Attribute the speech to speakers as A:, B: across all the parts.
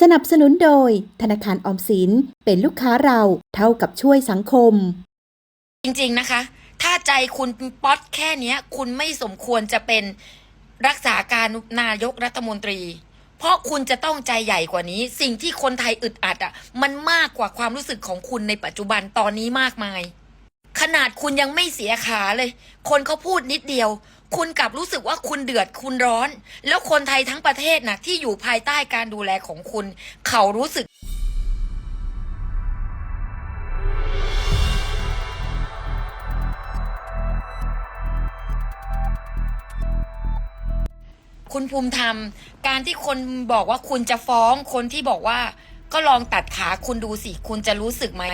A: สนับสนุนโดย ธนาคารออมสินเป็นลูกค้าเราเท่ากับช่วยสังคม
B: จริงๆนะคะ ถ้าใจคุณป๊อตแค่เนี้ย คุณไม่สมควรจะเป็นรักษาการนายกรัฐมนตรี เพราะคุณจะต้องใจใหญ่กว่านี้ สิ่งที่คนไทยอึดอัดอะ มันมากกว่าความรู้สึกของคุณในปัจจุบันตอนนี้มากมาย ขนาดคุณยังไม่เสียขาเลย คนเขาพูดนิดเดียว คุณกลับรู้สึกว่าคุณเดือดคุณร้อน แล้วคนไทยทั้งประเทศนะที่อยู่ภายใต้การดูแลของคุณ เขารู้สึกคุณภูมิธรรม การที่คนบอกว่าคุณจะฟ้องคนที่บอกว่า ก็ลองตัดขาคุณดูสิ คุณจะรู้สึกไหม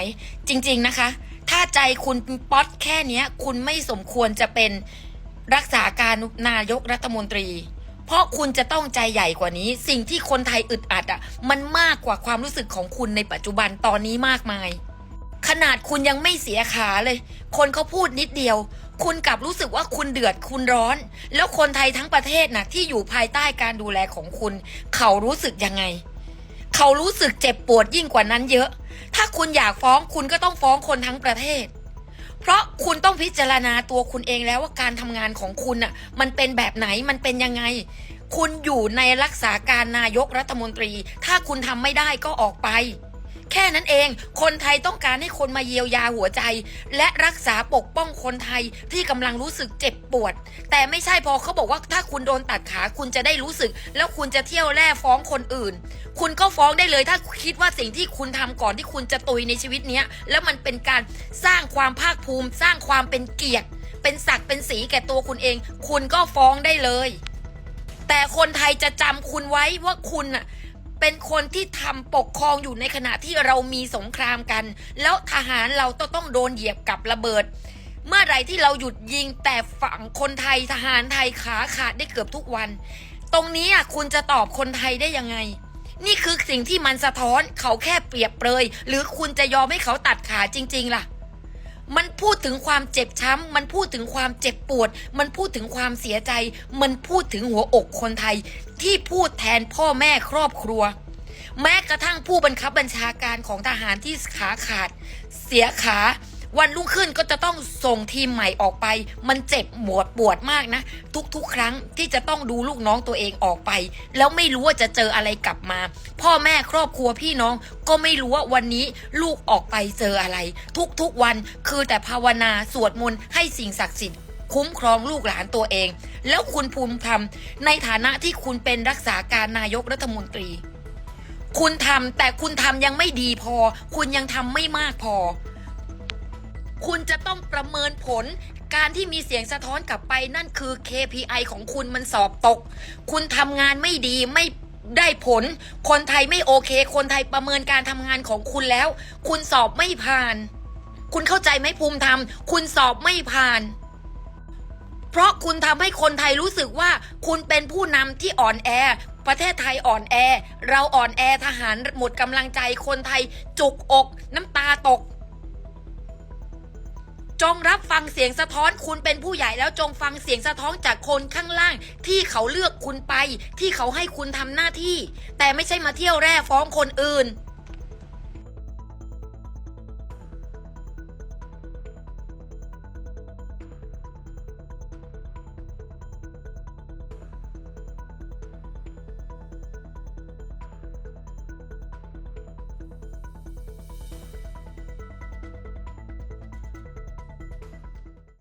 B: จริง ๆนะคะ ถ้าใจคุณป๊อตแค่นี้คุณไม่สมควรจะเป็น รักษาการนายกรัฐมนตรี เพราะคุณจะต้องใจใหญ่กว่านี้ สิ่งที่คนไทยอึดอัดอะ มันมากกว่าความรู้สึกของคุณในปัจจุบันตอนนี้มากมาย ขนาดคุณยังไม่เสียขาเลย คนเขาพูดนิดเดียว คุณกลับรู้สึกว่าคุณเดือดคุณร้อน แล้วคนไทยทั้งประเทศนะที่อยู่ภายใต้การดูแลของคุณ เขารู้สึกยังไง เขารู้สึกเจ็บปวดยิ่งกว่านั้นเยอะ ถ้าคุณอยากฟ้องคุณก็ต้องฟ้องคนทั้งประเทศ เพราะคุณต้องพิจารณาตัวคุณเองแล้วว่าการทำงานของคุณน่ะ มันเป็นแบบไหนมันเป็นยังไง คุณอยู่ในรักษาการนายกรัฐมนตรี ถ้าคุณทำไม่ได้ก็ออกไป แค่นั้นเอง คนไทยต้องการให้คนมาเยียวยาหัวใจ และรักษาปกป้องคนไทยที่กำลังรู้สึกเจ็บปวด แต่ไม่ใช่พอเขาบอกว่าถ้าคุณโดนตัดขาคุณจะได้รู้สึก แล้วคุณจะเที่ยวแล่ฟ้องคนอื่น คุณก็ฟ้องได้เลยถ้าคิดว่าสิ่งที่คุณทำก่อนที่คุณจะตุยในชีวิตเนี้ยแล้วมันเป็นการสร้างความภาคภูมิ สร้างความเป็นเกียรติ เป็นศักดิ์เป็นสีแก่ตัวคุณเอง คุณก็ฟ้องได้เลยแต่คนไทยจะจำคุณไว้ว่าคุณน่ะ เป็นคนที่ทำปกครองอยู่ในขณะที่เรามีสงครามกัน แล้วทหารเราต้องต้องโดนเหยียบกับระเบิด เมื่อไรที่เราหยุดยิงแต่ฝั่งคนไทยทหารไทยขาขาดได้เกือบทุกวัน ตรงนี้อะคุณจะตอบคนไทยได้ยังไง นี่คือสิ่งที่มันสะท้อนเขาแค่เปรียบเปรย หรือคุณจะยอมให้เขาตัดขาจริง ๆ ล่ะ มันพูดถึงความเจ็บช้ำ มันพูดถึงความเจ็บปวด มันพูดถึงความเสียใจ มันพูดถึงหัวอกคนไทย ที่พูดแทนพ่อแม่ครอบครัว แม้กระทั่งผู้บังคับบัญชาการของทหารที่ขาขาด เสียขา วันรุ่งขึ้นก็จะต้องส่งทีมใหม่ออกไป มันเจ็บหมวดปวดมากนะ ทุกๆ ครั้งที่จะต้องดูลูกน้องตัวเองออกไป แล้วไม่รู้ว่าจะเจออะไรกลับมา พ่อแม่ครอบครัวพี่น้องก็ไม่รู้ว่าวันนี้ลูกออกไปเจออะไร ทุกๆวันคือแต่ภาวนาสวดมนต์ให้สิ่งศักดิ์สิทธิ์คุ้มครองลูกหลานตัวเอง แล้วคุณภูมิธรรมในฐานะที่คุณเป็นรักษาการนายกรัฐมนตรี คุณทำแต่คุณทำยังไม่ดีพอ คุณยังทำไม่มากพอ คุณจะต้องประเมินผล การที่มีเสียงสะท้อนกลับไปนั่นคือ KPI ของคุณมันสอบตก คุณทำงานไม่ดีไม่ได้ผล คนไทยไม่โอเค คนไทยประเมินการทำงานของคุณแล้ว คุณสอบไม่ผ่าน คุณเข้าใจไหมภูมิธรรม คุณสอบไม่ผ่าน เพราะคุณทำให้คนไทยรู้สึกว่า คุณเป็นผู้นำที่อ่อนแอ ประเทศไทยอ่อนแอ เราอ่อนแอทหารหมดกำลังใจคนไทยจุกอก น้ำตาตก จงรับฟังเสียงสะท้อนคุณเป็นผู้ใหญ่แล้วจงฟังเสียงสะท้อนจากคนข้างล่าง ที่เขาเลือกคุณไป ที่เขาให้คุณทำหน้าที่ แต่ไม่ใช่มาเที่ยวแร่ฟ้องคนอื่น